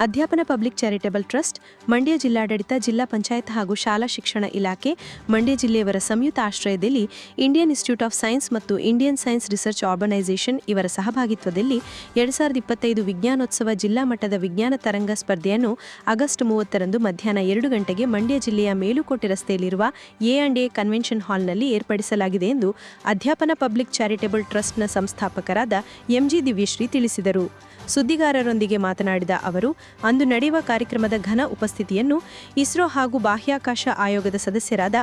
Adhyapana public charitable trust, Mandya ಜಿಲ್ಲಾಡಳಿತ, ಜಿಲ್ಲಾ ಪಂಚಾಯತ್ ಹಾಗೂ ಶಾಲಾ ಶಿಕ್ಷಣ ಇಲಾಖೆ, ಮಂಡ್ಯ ಜಿಲ್ಲೆಯವರ ಸಂಯುಕ್ತ ಆಶ್ರಯದಲ್ಲಿ ಇಂಡಿಯನ್ ಇನ್ಸ್ಟಿಟ್ಯೂಟ್ ಆಫ್ ಸೈನ್ಸ್ ಮತ್ತು ಇಂಡಿಯನ್ ಸೈನ್ಸ್ ರಿಸರ್ಚ್ ಆರ್ಗನೈಸೇಷನ್ ಇವರ ಸಹಭಾಗಿತ್ವದಲ್ಲಿ ಎರಡು ಸಾವಿರದ ಇಪ್ಪತ್ತೈದು ವಿಜ್ಞಾನೋತ್ಸವ ಜಿಲ್ಲಾ ಮಟ್ಟದ ವಿಜ್ಞಾನ ತರಂಗ ಸ್ಪರ್ಧೆಯನ್ನು ಆಗಸ್ಟ್ ಮೂವತ್ತರಂದು ಮಧ್ಯಾಹ್ನ ಎರಡು ಗಂಟೆಗೆ ಮಂಡ್ಯ ಜಿಲ್ಲೆಯ ಮೇಲುಕೋಟೆ ರಸ್ತೆಯಲ್ಲಿರುವ ಎ ಆ್ಯಂಡ್ ಎ ಕನ್ವೆನ್ಷನ್ ಹಾಲ್ನಲ್ಲಿ ಏರ್ಪಡಿಸಲಾಗಿದೆ ಎಂದು ಅಧ್ಯಾಪನ ಪಬ್ಲಿಕ್ ಚಾರಿಟೇಬಲ್ ಟ್ರಸ್ಟ್ನ ಸಂಸ್ಥಾಪಕರಾದ ಎಂಜಿ ದಿವ್ಯಶ್ರೀ ತಿಳಿಸಿದರು. ಸುದ್ದಿಗಾರರೊಂದಿಗೆ ಮಾತನಾಡಿದ ಅವರು ಅಂದು ನಡೆಯುವ ಕಾರ್ಯಕ್ರಮದ ಘನ ಉಪಸ್ಥಿತಿಯನ್ನು ಇಸ್ರೋ ಹಾಗೂ ಬಾಹ್ಯಾಕಾಶ ಆಯೋಗದ ಸದಸ್ಯರಾದ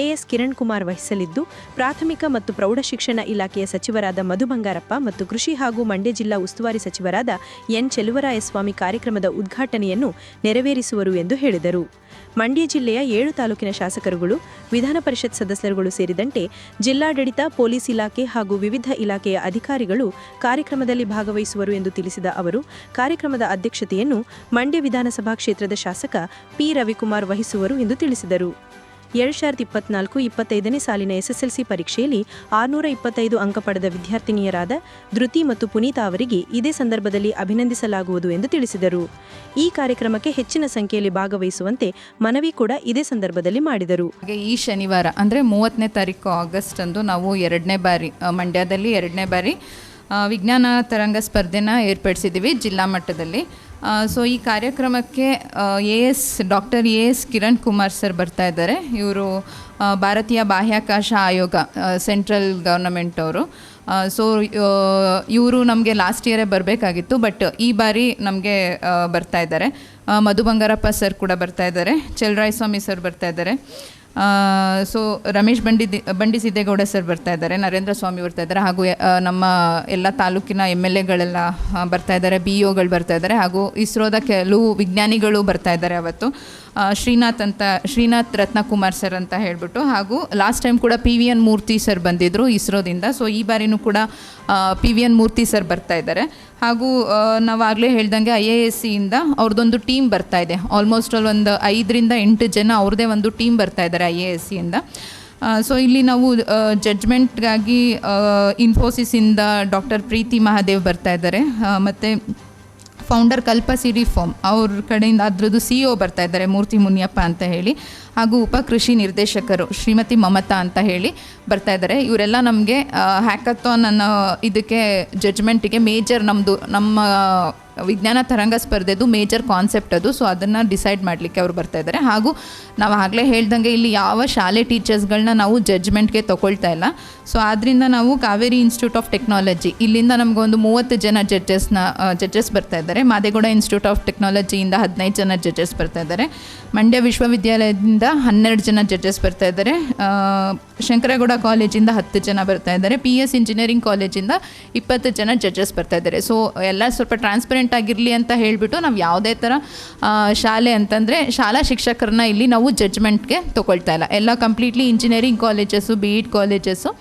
ಎಎಸ್ ಕಿರಣ್ ಕುಮಾರ್ ವಹಿಸಲಿದ್ದು, ಪ್ರಾಥಮಿಕ ಮತ್ತು ಪ್ರೌಢಶಿಕ್ಷಣ ಇಲಾಖೆಯ ಸಚಿವರಾದ ಮಧು ಬಂಗಾರಪ್ಪ ಮತ್ತು ಕೃಷಿ ಹಾಗೂ ಮಂಡ್ಯ ಜಿಲ್ಲಾ ಉಸ್ತುವಾರಿ ಸಚಿವರಾದ ಎನ್ ಚೆಲುವರಾಯಸ್ವಾಮಿ ಕಾರ್ಯಕ್ರಮದ ಉದ್ಘಾಟನೆಯನ್ನು ನೆರವೇರಿಸುವರು ಎಂದು ಹೇಳಿದರು. ಮಂಡ್ಯ ಜಿಲ್ಲೆಯ ಏಳು ತಾಲೂಕಿನ ಶಾಸಕರುಗಳು, ವಿಧಾನ ಪರಿಷತ್ ಸದಸ್ಯರುಗಳು ಸೇರಿದಂತೆ ಜಿಲ್ಲಾಡಳಿತ, ಪೊಲೀಸ್ ಇಲಾಖೆ ಹಾಗೂ ವಿವಿಧ ಇಲಾಖೆಯ ಅಧಿಕಾರಿಗಳು ಕಾರ್ಯಕ್ರಮದಲ್ಲಿ ಭಾಗವಹಿಸುವರು ಎಂದು ತಿಳಿಸಿದ ಅವರು, ಕಾರ್ಯಕ್ರಮದ ಅಧ್ಯಕ್ಷತೆಯನ್ನು ಮಂಡ್ಯ ವಿಧಾನಸಭಾ ಕ್ಷೇತ್ರದ ಶಾಸಕ ಪಿ ರವಿಕುಮಾರ್ ವಹಿಸುವರು ಎಂದು ತಿಳಿಸಿದರು. ಎರಡು ಸಾವಿರದ ಇಪ್ಪತ್ನಾಲ್ಕು ಇಪ್ಪತ್ತೈದನೇ ಸಾಲಿನ ಎಸ್ಎಸ್ಎಲ್ಸಿ ಪರೀಕ್ಷೆಯಲ್ಲಿ ಆರುನೂರ ಇಪ್ಪತ್ತೈದು ಅಂಕ ಪಡೆದ ವಿದ್ಯಾರ್ಥಿನಿಯರಾದ ಧೃತಿ ಮತ್ತು ಪುನೀತಾ ಅವರಿಗೆ ಇದೇ ಸಂದರ್ಭದಲ್ಲಿ ಅಭಿನಂದಿಸಲಾಗುವುದು ಎಂದು ತಿಳಿಸಿದರು. ಈ ಕಾರ್ಯಕ್ರಮಕ್ಕೆ ಹೆಚ್ಚಿನ ಸಂಖ್ಯೆಯಲ್ಲಿ ಭಾಗವಹಿಸುವಂತೆ ಮನವಿ ಕೂಡ ಇದೇ ಸಂದರ್ಭದಲ್ಲಿ ಮಾಡಿದರು. ಈ ಶನಿವಾರ ಅಂದರೆ ಮೂವತ್ತನೇ ತಾರೀಕು ಆಗಸ್ಟ್ ಅಂದು ನಾವು ಎರಡನೇ ಬಾರಿ, ಮಂಡ್ಯದಲ್ಲಿ ಎರಡನೇ ಬಾರಿ ವಿಜ್ಞಾನ ತರಂಗ ಸ್ಪರ್ಧೆನ ಏರ್ಪಡಿಸಿದ್ದೀವಿ ಜಿಲ್ಲಾ ಮಟ್ಟದಲ್ಲಿ. ಸೊ ಈ ಕಾರ್ಯಕ್ರಮಕ್ಕೆ A S, doctor A S Kiran Kumar sir ಬರ್ತಾ ಇದ್ದಾರೆ. ಇವರು ಭಾರತೀಯ ಬಾಹ್ಯಾಕಾಶ ಆಯೋಗ ಸೆಂಟ್ರಲ್ ಗೌರ್ನಮೆಂಟ್ ಅವರು. ಸೊ ಇವರು ನಮಗೆ ಲಾಸ್ಟ್ ಇಯರೇ ಬರಬೇಕಾಗಿತ್ತು ಬಟ್ ಈ ಬಾರಿ ನಮಗೆ ಬರ್ತಾ ಇದ್ದಾರೆ. ಮಧು ಬಂಗಾರಪ್ಪ ಸರ್ ಕೂಡ ಬರ್ತಾ ಇದ್ದಾರೆ ಸ್ವಾಮಿ ಸರ್ ಬರ್ತಾ ಇದ್ದಾರೆ. ಸೊ ರಮೇಶ್ ಬಂಡಿ ಬಂಡಿ ಸಿದ್ದೇಗೌಡ ಸರ್ ಬರ್ತಾ ಇದ್ದಾರೆ, ನರೇಂದ್ರ ಸ್ವಾಮಿ ಬರ್ತಾ ಇದ್ದಾರೆ, ಹಾಗೂ ನಮ್ಮ ಎಲ್ಲ ತಾಲೂಕಿನ ಎಂ ಎಲ್ ಎಗಳೆಲ್ಲ ಬರ್ತಾ ಇದ್ದಾರೆ ಬಿ ಒಗಳು ಬರ್ತಾ ಇದ್ದಾರೆ, ಹಾಗೂ ಇಸ್ರೋದ ಕೆಲವು ವಿಜ್ಞಾನಿಗಳು ಬರ್ತಾ ಇದ್ದಾರೆ ಅವತ್ತು. ಶ್ರೀನಾಥ್ ಅಂತ, ಶ್ರೀನಾಥ್ ರತ್ನಕುಮಾರ್ ಸರ್ ಅಂತ ಹೇಳಿಬಿಟ್ಟು, ಹಾಗೂ ಲಾಸ್ಟ್ ಟೈಮ್ ಕೂಡ P V N Murthy sir ಬಂದಿದ್ದರು ಇಸ್ರೋದಿಂದ ಸೊ ಈ ಬಾರಿನೂ ಕೂಡ P V N Murthy sir ಬರ್ತಾ ಇದ್ದಾರೆ. ಹಾಗೂ ನಾವು ಆಗಲೇ ಹೇಳ್ದಂಗೆ ಐ ಎ ಎಸ್ ಸಿಯಿಂದ ಅವ್ರದ್ದೊಂದು ಟೀಮ್ ಬರ್ತಾ ಇದೆ. ಆಲ್ಮೋಸ್ಟ್ ಅಲ್ಲಿ ಒಂದು ಐದರಿಂದ ಎಂಟು ಜನ ಅವ್ರದ್ದೇ ಒಂದು ಟೀಮ್ ಬರ್ತಾ ಇದ್ದಾರೆ ಐ ಎ ಎಸ್ ಸಿಯಿಂದ ಸೊ ಇಲ್ಲಿ ನಾವು ಜಡ್ಜ್ಮೆಂಟ್ಗಾಗಿ ಇನ್ಫೋಸಿಸಿಂದ ಡಾಕ್ಟರ್ ಪ್ರೀತಿ ಮಹಾದೇವ್ ಬರ್ತಾ ಇದ್ದಾರೆ ಮತ್ತು ಫೌಂಡರ್ ಕಲ್ಪ ಸಿರಿ ಫಾರ್ಮ್ ಅವ್ರ ಕಡೆಯಿಂದ ಅದರದ್ದು ಸಿ ಒ ಬರ್ತಾ ಇದ್ದಾರೆ, ಮೂರ್ತಿ ಮುನಿಯಪ್ಪ ಅಂತ ಹೇಳಿ. ಹಾಗೂ ಉಪ ಕೃಷಿ ನಿರ್ದೇಶಕರು ಶ್ರೀಮತಿ ಮಮತಾ ಅಂತ ಹೇಳಿ ಬರ್ತಾ ಇದ್ದಾರೆ. ಇವರೆಲ್ಲ ನಮಗೆ ಹ್ಯಾಕಥಾನ್ ಅನ್ನೋ ಇದಕ್ಕೆ ಜಡ್ಜ್ಮೆಂಟಿಗೆ ಮೇಜರ್ ನಮ್ಮದು ನಮ್ಮ ವಿಜ್ಞಾನ ತರಂಗ ಸ್ಪರ್ಧೆದು ಮೇಜರ್ ಕಾನ್ಸೆಪ್ಟ್ ಅದು. ಸೊ ಅದನ್ನು ಡಿಸೈಡ್ ಮಾಡಲಿಕ್ಕೆ ಅವರು ಬರ್ತಾ ಇದ್ದಾರೆ ಹಾಗೂ ನಾವು ಆಗಲೇ ಹೇಳ್ದಂಗೆ ಇಲ್ಲಿ ಯಾವ ಶಾಲೆ ಟೀಚರ್ಸ್ಗಳನ್ನ ನಾವು ಜಡ್ಜ್ಮೆಂಟ್ಗೆ ತಗೊಳ್ತಾ ಇಲ್ಲ. ಸೊ ಆದ್ದರಿಂದ ನಾವು ಕಾವೇರಿ ಇನ್ಸ್ಟಿಟ್ಯೂಟ್ ಆಫ್ ಟೆಕ್ನಾಲಜಿ ಇಲ್ಲಿಂದ ನಮಗೊಂದು ಮೂವತ್ತು ಜನ ಜಡ್ಜಸ್ನ ಜಡ್ಜಸ್ ಬರ್ತಾ ಇದ್ದಾರೆ ಮಾದೇಗೌಡ ಇನ್ಸ್ಟಿಟ್ಯೂಟ್ ಆಫ್ ಟೆಕ್ನಾಲಜಿಯಿಂದ ಹದಿನೈದು ಜನ ಜಡ್ಜಸ್ ಬರ್ತಾ ಇದ್ದಾರೆ ಮಂಡ್ಯ ವಿಶ್ವವಿದ್ಯಾಲಯದಿಂದ ಹನ್ನೆರಡು ಜನ ಜಡ್ಜಸ್ ಬರ್ತಾ ಇದ್ದಾರೆ ಶಂಕರಗೌಡ ಕಾಲೇಜಿಂದ ಹತ್ತು ಜನ ಬರ್ತಾ ಇದ್ದಾರೆ ಪಿ ಎಸ್ ಇಂಜಿನಿಯರಿಂಗ್ ಕಾಲೇಜಿಂದ ಇಪ್ಪತ್ತು ಜನ ಜಡ್ಜಸ್ ಬರ್ತಾ ಇದ್ದಾರೆ ಸೊ ಎಲ್ಲ ಸ್ವಲ್ಪ ಟ್ರಾನ್ಸ್ಪರೆಂಟ್ ಆಗಿರಲಿ ಅಂತ ಹೇಳಿಬಿಟ್ಟು ನಾವು ಯಾವುದೇ ಥರ ಶಾಲೆ ಅಂತಂದರೆ ಶಾಲಾ ಶಿಕ್ಷಕರನ್ನ ಇಲ್ಲಿ ನಾವು ಜಡ್ಜ್ಮೆಂಟ್ಗೆ ತೊಗೊಳ್ತಾ ಇಲ್ಲ. ಎಲ್ಲ completely engineering colleges B Ed colleges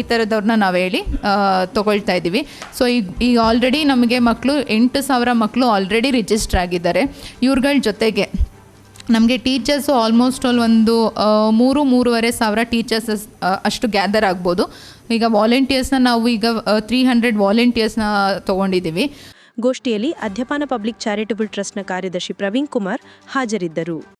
ಈ ಥರದವ್ರನ್ನ ನಾವು ಹೇಳಿ ತೊಗೊಳ್ತಾ ಇದ್ದೀವಿ ಸೊ ಈಗ ಈಗ ಆಲ್ರೆಡಿ ನಮಗೆ ಮಕ್ಕಳು ಎಂಟು ಸಾವಿರ ಮಕ್ಕಳು ಆಲ್ರೆಡಿ ರಿಜಿಸ್ಟರ್ ಆಗಿದ್ದಾರೆ. ಇವ್ರುಗಳ ಜೊತೆಗೆ ನಮಗೆ ಟೀಚರ್ಸು ಆಲ್ಮೋಸ್ಟ್ ಆಲ್ ಒಂದು ಮೂರು, ಮೂರುವರೆ ಸಾವಿರ ಟೀಚರ್ಸ್ ಅಷ್ಟು ಗ್ಯಾದರ್ ಆಗ್ಬೋದು. ಈಗ ವಾಲಂಟಿಯರ್ಸ್ನ ನಾವು ಈಗ ತ್ರೀ ಹಂಡ್ರೆಡ್ ವಾಲಂಟಿಯರ್ಸ್ನ ತೊಗೊಂಡಿದ್ದೀವಿ ಗೋಷ್ಠಿಯಲ್ಲಿ ಅಧ್ಯಾಪನ ಪಬ್ಲಿಕ್ ಚಾರಿಟಬಲ್ ಟ್ರಸ್ಟ್ನ ಕಾರ್ಯದರ್ಶಿ ಪ್ರವೀಣ್ ಕುಮಾರ್ ಹಾಜರಿದ್ದರು.